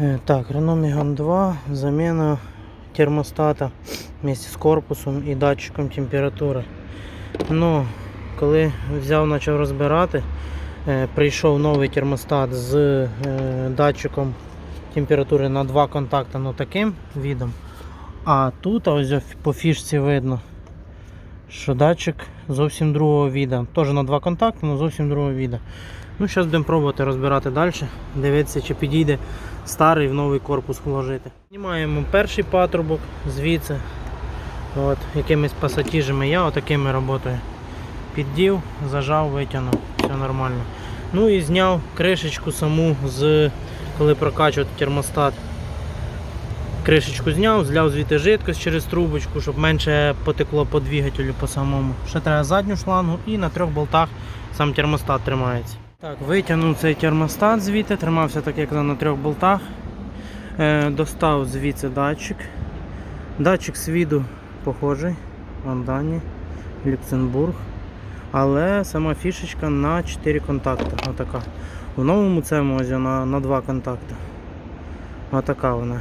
Е, Так, Renault Megane 2, заміна термостата вместе з корпусом і датчиком температури. Ну, коли взяв, почав розбирати, е, прийшов новий термостат з е, датчиком температури на два контакти, ну таким відом. А тут ось по фішці видно, що датчик зовсім другого віда. Теж на два контакти, але зовсім другого віда. Ну, зараз будемо пробувати розбирати далі, дивитися, чи підійде старий в новий корпус вложити. Знімаємо перший патрубок звідси, от, якимись пасатіжами. Я отакими працюю. Піддів, зажав, витягнув, все нормально. Ну і зняв кришечку саму з коли прокачувати термостат. Кришечку зняв, зляв звідти жидкость через трубочку, щоб менше потекло по двигателю по самому. Ще треба задню шлангу і на трьох болтах сам термостат тримається. Так, витягнув цей термостат звідти, тримався так як на трьох болтах. Е, достав звідси датчик. Датчик з похожий. Вон дані, Люксембург. Але сама фішечка на 4 контакти. Отака. В новому цьому ось на, на 2 контакти. Отака вона.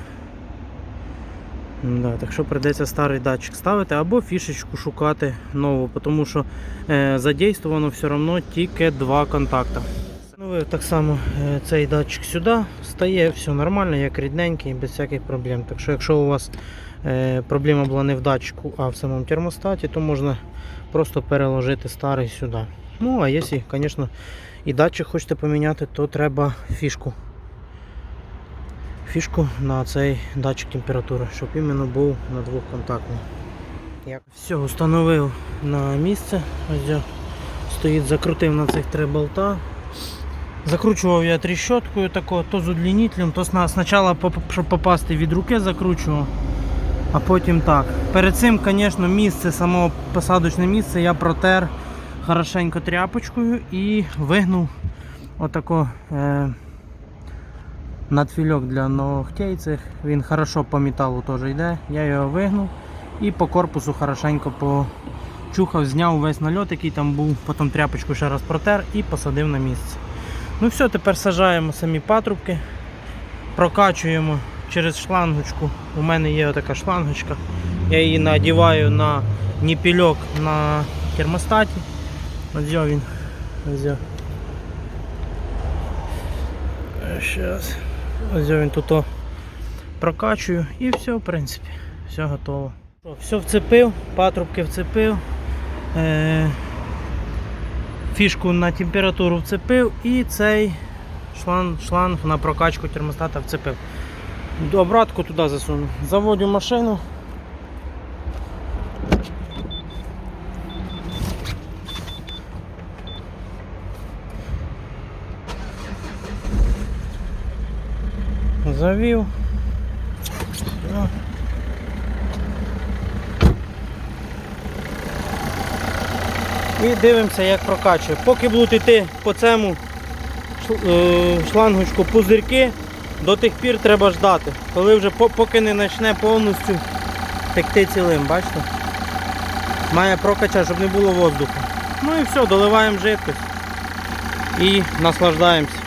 Да, так що прийдеться старий датчик ставити або фішечку шукати нову, тому що е, задействовано все одно тільки два контакти. Встановив так само е, цей датчик сюди, стає все нормально, як рідненький, без всяких проблем. Так що якщо у вас е, проблема була не в датчику, а в самому термостаті, то можна просто переложити старий сюди. Ну, а якщо, звісно, і датчик хочете поміняти, то треба фішку. Фішку на цей датчик температури, щоб іменно був на двохконтактний. Як? Все, встановив на місце. Ось стоїть, закрутив на цих три болта. Закручував я тріщоткою тако, то з удлінителем, то спочатку, щоб попасти від руки, закручував, а потім так. Перед цим, звісно, місце, само посадочне місце я протер хорошенько тряпочкою і вигнув отако е, надфільок для ногтей цих. Він хорошо по металу теж йде. Я його вигнув і по корпусу хорошенько почухав, зняв весь нальот, який там був, потім тряпочку ще раз протер і посадив на місце. Ну все, тепер сажаємо самі патрубки, прокачуємо через шлангочку. У мене є така шлангочка. Я її надіваю на ніпільок на термостаті. Ось він. Ось. Зараз. Ось взяв він тут прокачую і все, в принципі, все готово. Все вцепив, патрубки вцепив. Е- фішку на температуру вцепив і цей шланг, шланг на прокачку термостата вцепив. Обратку туди засунув. Заводю машину. Завів. І дивимося, як прокачує. Поки будуть йти по цьому е, шлангочку пузирки, до тих пір треба ждати. Коли вже поки не почне повністю текти цілим, бачите? Має прокачати, щоб не було воздуху. Ну і все, доливаємо жидкость і наслаждаємося.